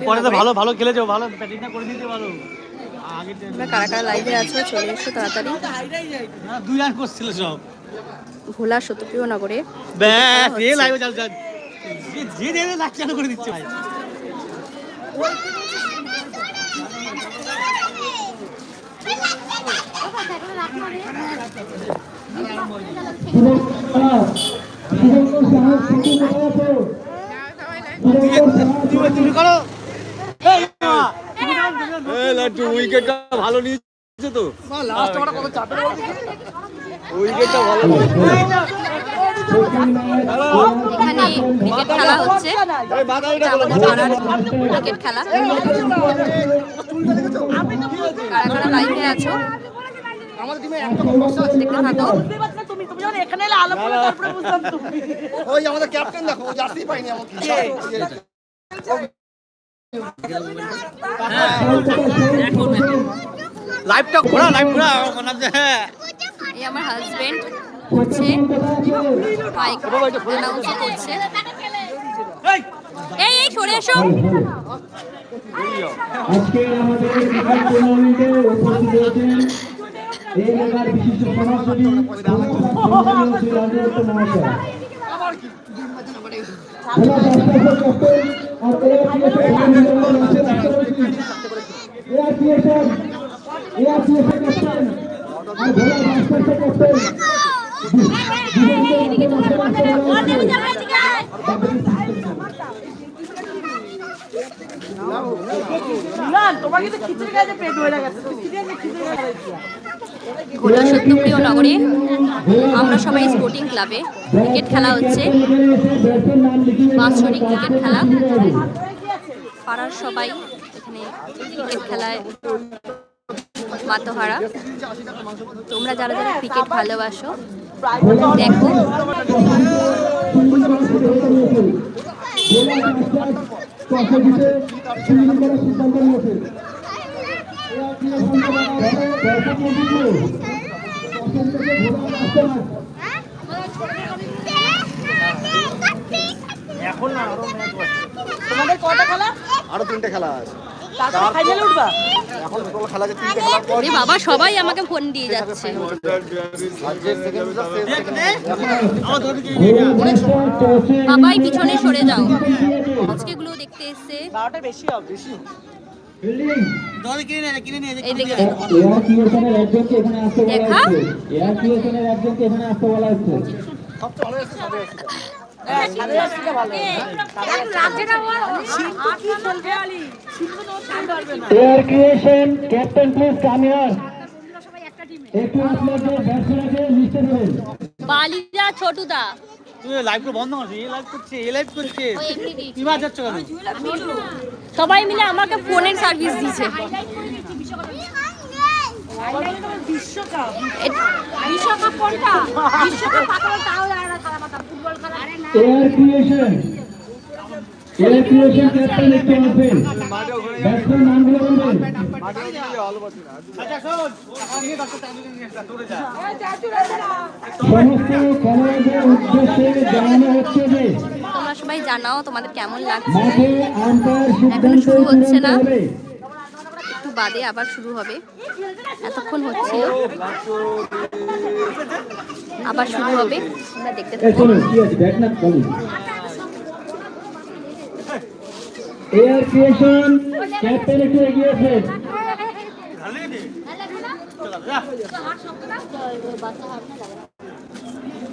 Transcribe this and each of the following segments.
পরে তো ভালো ভালো খেলেছো ভালো। ব্যাটিংটা করে দিতে পারো। কারা কারা লাইভে আছো? চলে এসো তাড়াতাড়ি। দুই রান করছিল সব। ভোলা সত্যপ্রিয় নগরে ব্যাস এ লাইভে চাল চাল যে- যে লাখ চালু করে দিচ্ছে ভাই। তুমি করো এই মা, তুমি করো, তুমি করো। লাট্টু উইকেটটা ভালো নিয়েছে তো। উইকেটটা ভালো এখানে ক্রিকেট খেলা হচ্ছে এই বাদাইটা বলো পাড়ার ক্রিকেট খেলা কারা কারা লাইভে আছো দেখতে থাকো। ওই আমাদের ক্যাপ্টেন দেখো জার্সি পাইনি আমাকে। লাইভটা ঘোরা লাইভ ঘোরা হচ্ছে হ্যাঁ। এই আমার হাজবেন্ড করছে মাইক অ্যানাউন্স করছে। এই, এই সরে এসো। আজকে আমাদের ক্রিকেট টুর্নামেন্টে উপস্থিত রয়েছেন এই এলাকার বিশিষ্ট সমাজসেবী শ্রী রাজদত্ত মহাশয়। ভোলা বাস্কেটবল ক্যাপ্টেন আর এআরপিএসের ক্যাপ্টেন আর ভোলা বাস্কেটবল ক্যাপ্টেন ভোলা সত্যপ্রিয় নগরে আমরা সবাই স্পোর্টিং ক্লাবে ক্রিকেট খেলা হচ্ছে। বাৎসরিক ক্রিকেট খেলা। পাড়ার সবাই এখানে ক্রিকেট খেলায় মাতোহারা। তোমরা যারা যারা ক্রিকেট ভালোবাসো, দেখো। সিদ্ধান্ত নিয়েছে। এখন না আরও তোমাদের কটা খেলা? আরও তিনটে খেলা আছে। তারপর ফাইনালে উঠবা? এখন টোটাল খেলা আছে তিনটে খেলার পর ওরে বাবা সবাই আমাকে ফোন দিয়ে যাচ্ছে। বাবাই পিছনে সরে যাও। আজকেগুলো দেখতে এসছে। বেশি হবে। বেশি। হ্যাঁ ক্যাপ্টেন প্লিজ কাম একটু আপনার ব্যাটসম্যানকে লিস্টে দেবেন বালিদা ছোটুদা। তুমি লাইভ করে বন্ধ করছি এ লাইভ করছে এ লাইভ করছে। ও এমনি দিচ্ছে। তুমি বাদ কেন? সবাই মিলে আমাকে ফোনের সার্ভিস দিয়েছে। বিশ্বকাপ। বিশ্বকাপ। কোনটা? বিশ্বকাপ একটু আসবেন ব্যাটসম্যান নামগুলো বলবেন আচ্ছা সমস্ত খেলোয়াড়দের উদ্দেশ্যে জানানো হচ্ছে যে তোমরা সবাই জানাও তোমাদের কেমন লাগছে। এখনও শুরু হচ্ছে না। একটু বাদে আবার শুরু হবে। এতক্ষণ হচ্ছিল। আবার শুরু হবে। তোমরা দেখতে থাকো শোনো কি আছে দেখ না বলি এয়ার ক্রিয়েশন ক্যাপ্টেন একটু এগিয়েছে।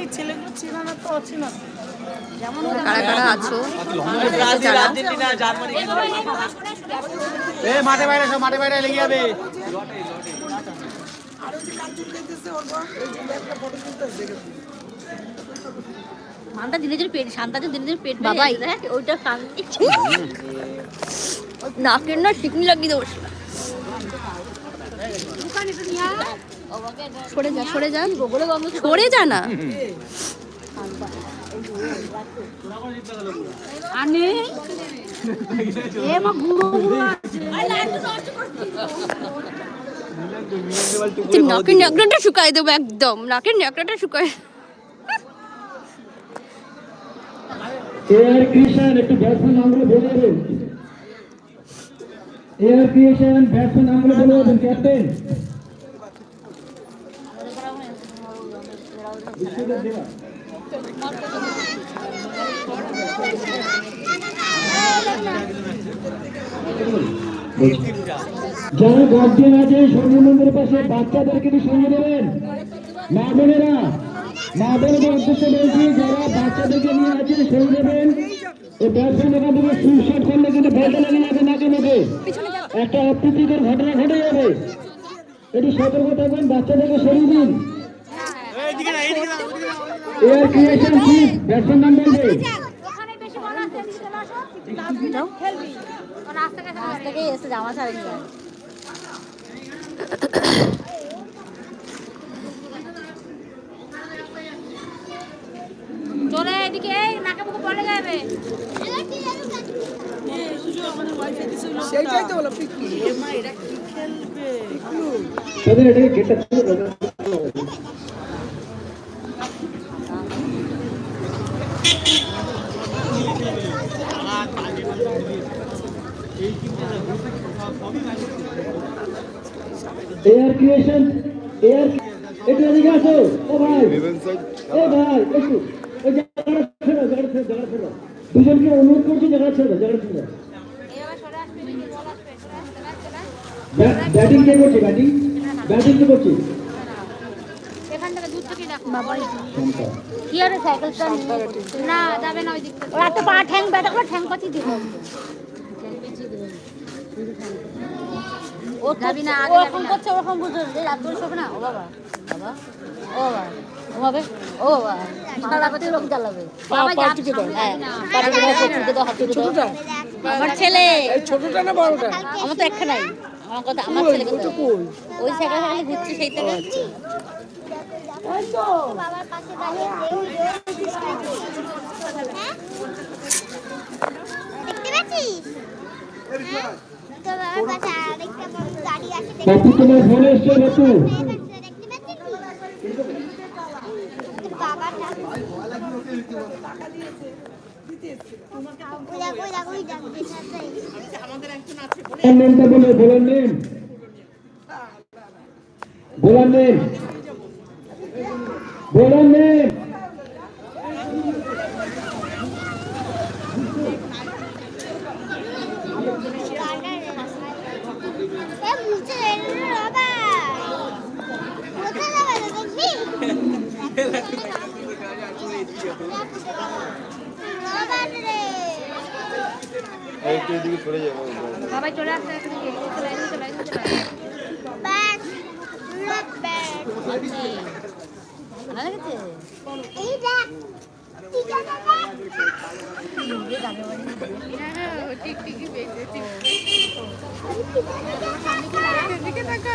এই ছেলেগুলো চেনা না তো অচেনা কারা কারা আছো ব্রাজিল, জানাও। এ মাঠে বাইরে সব মাঠে বাইরে লেগে যাবে মানটা দিনে দিনে পেট শান্তাতে দিনে দিনে পেট বাবাই। ওইটা নাকের না টিকনি লাগিয়ে দেবো। সরে যা সরে যা। সরে যা না। নাকের ন্যাকড়াটা শুকাই দেবো একদম নাকের ন্যাকড়াটা শুকাই এয়ার ক্রিয়েশন একটু ব্যাটসম্যান নামগুলো বলে দেবেন। এয়ার ক্রিয়েশন ব্যাটসম্যান বলে দেবেন, ক্যাপ্টেন। যারা গার্জিয়ান আছে শনি মন্দিরের পাশে বাচ্চাদেরকে সঙ্গে দেবেন মা বোনেরা মা বোনদের উদ্দেশ্যে বলছি যারা বাচ্চাদেরকে নিয়ে আছে সঙ্গে দেবেন এই ব্যাটসম্যান এখান থেকে সুইসাইড করলে কিন্তু বলটা লেগে যাবে নাকে মুখে একটা অপ্রীতিকর ঘটনা ঘটে যাবে। একটু সতর্ক থাকবেন বাচ্চাদেরকে সরিয়ে দিন। এইদিকে না এইদিকে না ওইদিকে না এয়ার ক্রিয়েশন চিফ ব্যাটসম্যান নাম বলবে ওখানে বেশি বল আছে চলে আসো তারপরে খেলবি রাস্তা কাছে রাস্তা থেকে এসে জামা ছাড়ে চলে এদিকে এই নাকে মুখে পড়ে যাবে। সেইটাই তো বলো পিকনি মা এরা কি খেলবে তাদের এটাকে গেটটা খুলে এয়ার ক্রিয়েশন এয়ার একটু এদিকে আসো। ও ভাই। ও ভাই একটু ওই জায়গাটা ছেড়ে দাও, জায়গাটা ছেড়ে দাও, জায়গাটা ছেড়ে দাও। দুজনকে অনুরোধ করছি জায়গা ছেড়ে দাও, জায়গাটা ছেড়ে ব্যাট- কে করছে ব্যাটিং? ব্যাটিং কে করছে? এখান থেকে দূর থেকে দেখো বাবা কি আরে সাইকেলটা না যাবে না ওই দিক ওরা তো পা ঠ্যাং ব্যাটা করে ঠ্যাং পাতি দিব। ও যাবি না আগে ওরকম করছে ওরকম বুঝো রাত করে শোবে না? ও বাবা বাবা। ও বাবা। ও হবে ও লোক বাবা যাচ্ছে। হ্যাঁ পাটি দাও হাত দাও হাত দাও আমার ছেলে। এই ছোটটা না বড়টা? আমার তো একখানাই। আমার কথা আমার ছেলে কথা ওই সাইকেল সাইকেল ঘুরছে সেই বাবার পাশে বৃষ্টি হ্যাঁ? দেখতে পাচ্ছিস? হ্যাঁ? তো দেখতে পাচ্ছিস তোর বাবা ওই দেখো ওই দেখো ওই দেখো সাথে নেমটা বলে বলার নেম বলার নেম বলার নেম এ মুছে এলো বাবা কোথায় যাবে তো দেখবি বাবা রে বাবাই চলে আসছে এদিকে চলে আসছে চলে আসছে চলে। আসছে টাকা টাকা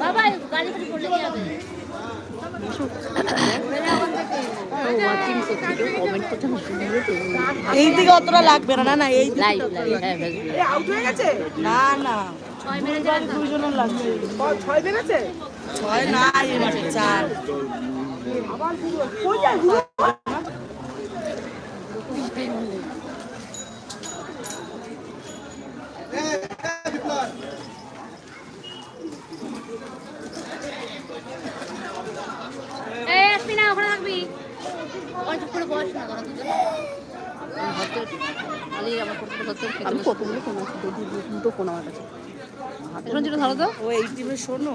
বাবা গাড়ি ফাড়ি পড়লে কি হবে? এই দিকে অতটা লাগবে না না না এই হ্যাঁ আউট হয়ে গেছে? না দুজনের লাগবে। ছয় বেড়েছে? ছয় না চার আসবি না ওখানে থাকবি ওই চুপ করে বস না তোরা দুজন আলি আমার ফটো ধরতে আমি কতগুলো ফোন আছে দুটো ফোন আমার কাছে। এখন যেটা ধরো তো। ও এই টিমে শোনো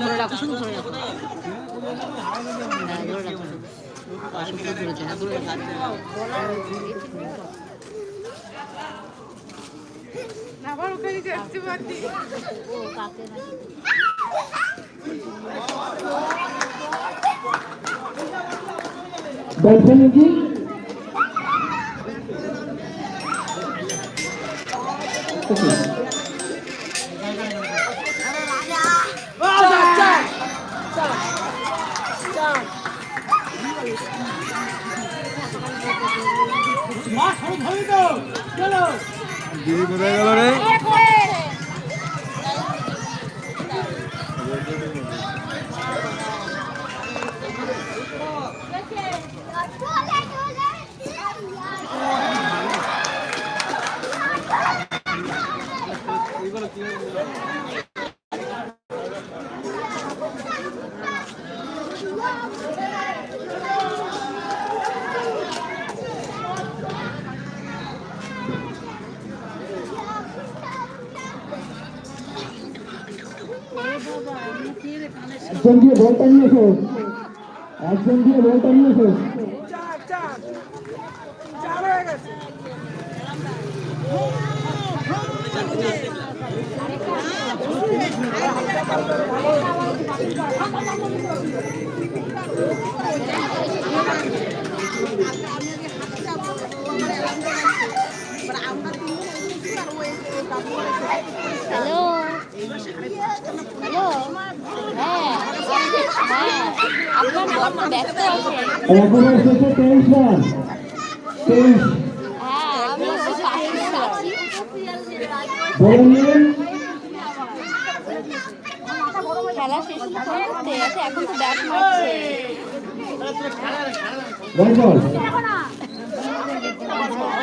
ধরে রাখো শুধু ধরে রাখো। হ্যাঁ ধরে রাখো। পাশে পুরো ধরেছে ধরে রাখো। আবার ওখানে যাচ্ছে বাড়ি ও কাকে নাকি ব্যাটসম্যান কি দিদি কোথায় গেল রে? একজন দিয়ে বলটা নিয়ে শেষ একজন দিয়ে বলটা নিয়ে শেষ চার খেলা। শেষ করতে এখন তো ব্যাট মারছে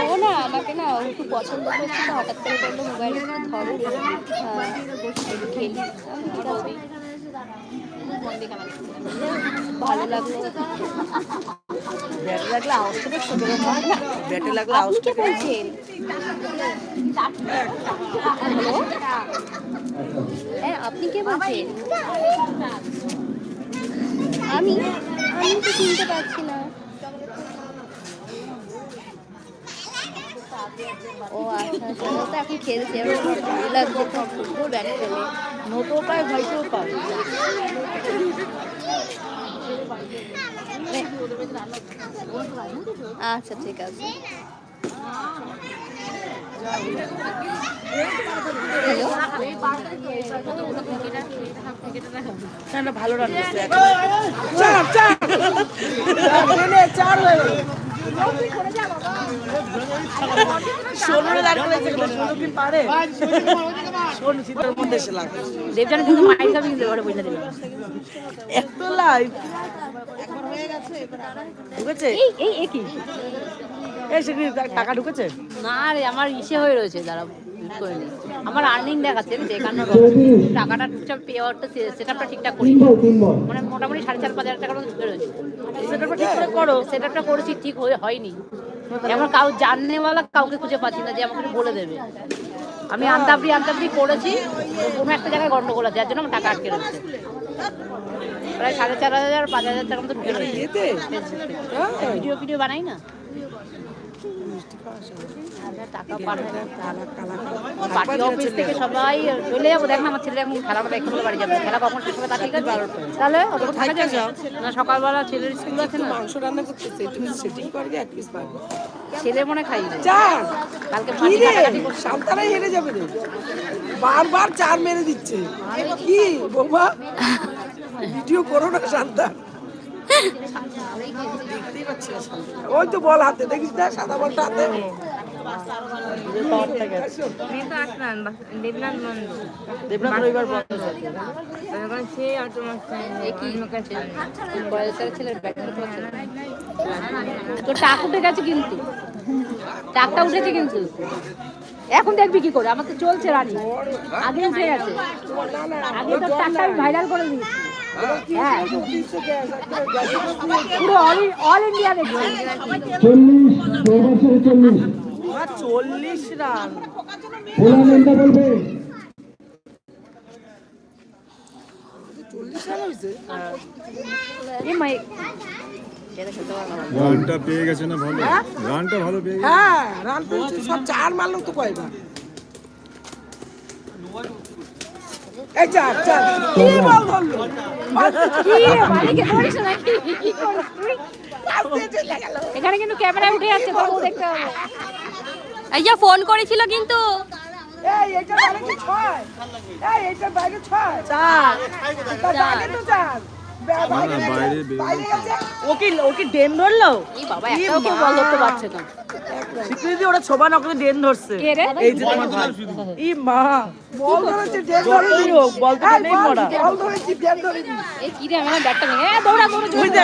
ও না আমাকে না ও একটু পছন্দ তো হঠাৎ করে বলল মোবাইল ধরো ভালো লাগল বলছেন হ্যাঁ আপনি কে বলছেন আমি আমি তো চিনতে পারছি না ও আচ্ছা তো এখন খেলছে ভালো লাগছে খুব ব্যাট খেলে নতো পায় হয়তো পাবে আচ্ছা ঠিক আছে হ্যালো না না ভালো রান্না হয়ে পারে টাকা ঢুকেছে না রে আমার ইসে হয়ে রয়েছে দাঁড়া আমার আর্নিং দেখাচ্ছে দেখানো টাকাটা পে আউটটা সেটআপটা ঠিকঠাক করি মানে মোটামুটি সাড়ে চার পাঁচ হাজার টাকার মতো ঢুকে রয়েছে ঠিক করে করো সেটআপটা করেছি ঠিক হয়ে হয়নি এমন কাউ জাননেওয়ালা কাউকে খুঁজে পাচ্ছি না যে আমাকে বলে দেবে আমি আন্তাবড়ি আন্তাবড়ি করেছি কোনো একটা জায়গায় গন্ডগোল আছে যার জন্য আমার টাকা আটকে রয়েছে। প্রায় সাড়ে চার হাজার পাঁচ হাজার টাকা মতো ঢুকে ভিডিও ভিডিও বানাই না। হাজার টাকা পাঠায় পার্টি অফিস থেকে সবাই চলে যাব। আমার ছেলে এখন খেলা মতো একটু বাড়ি যাবে। খেলা কখন শেষ হবে তা ঠিক আছে? তাহলে অত থাকা যাবে না সকালবেলা ছেলের স্কুল আছে না। মাংস রান্না করতেছে তুমি সেটিং করবে এক পিস পাবে ছেলে মনে খাই কালকে কি রে? সান্তারাই হেরে যাবে রে। বারবার চার মেরে দিচ্ছে। কি বৌমা? ভিডিও করো না শান্তা দেখতেই পাচ্ছি না শান্তা। ওই তো বল হাতে দেখিস না? সাদা বলটা হাতে। টাক উঠে গেছে কিন্তু। টাকটা উঠেছে কিন্তু। এখন দেখবি কি করে আমার তো চলছে রানি। আগে উঠে গেছে। আগে তো টাকটা ভাইরাল করে দিয়েছি। হ্যাঁ চল্লিশ প্রবাসের চল্লিশ চল্লিশ রান বলবে না। রানটা পেয়ে গেছে না ভালো? রানটা ভালো পেয়ে গেছে? হ্যাঁ রান পেয়েছে সব চার মারলো তো কয়বার? এই চার চার কি বল ধরলো গেল এখানে কিন্তু ক্যামেরা উঠে যাচ্ছে তবুও দেখতে হবে। এই যে ফোন করেছিল কিন্তু। এই এটা বাইরে ছয়। এই এটা বাইরে ছয়। চার তার আগে তো চার ওকে ওকে ডেন ধরলো? এই বাবা একটাও কেউ বল ধরতে পারছে না। স্বীকৃতি ওরা ছোবা না ডেন ধরছে। এই যে তোমার ই মা। বল ধরেছে ডেন ধরে হোক, বল তো নেই পড়া। বল ধরেছি ডেন ধরে এই কি রে আমার ব্যাটটা ভেঙে দৌড়া দৌড়া দৌড়া,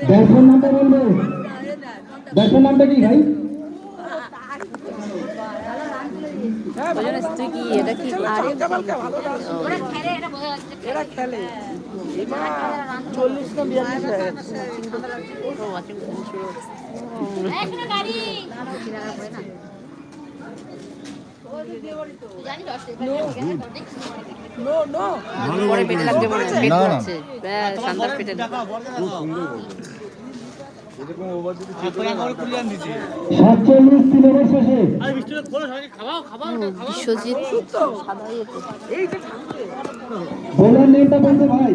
ব্যাটসম্যান নামটা বলবে? ব্যাটসম্যান নামটা কি ভাই? তুই পরে পেটে লাগছে মনে হয় পেট। করছে ব্যাস পেটে বিশ্বজিৎ এই।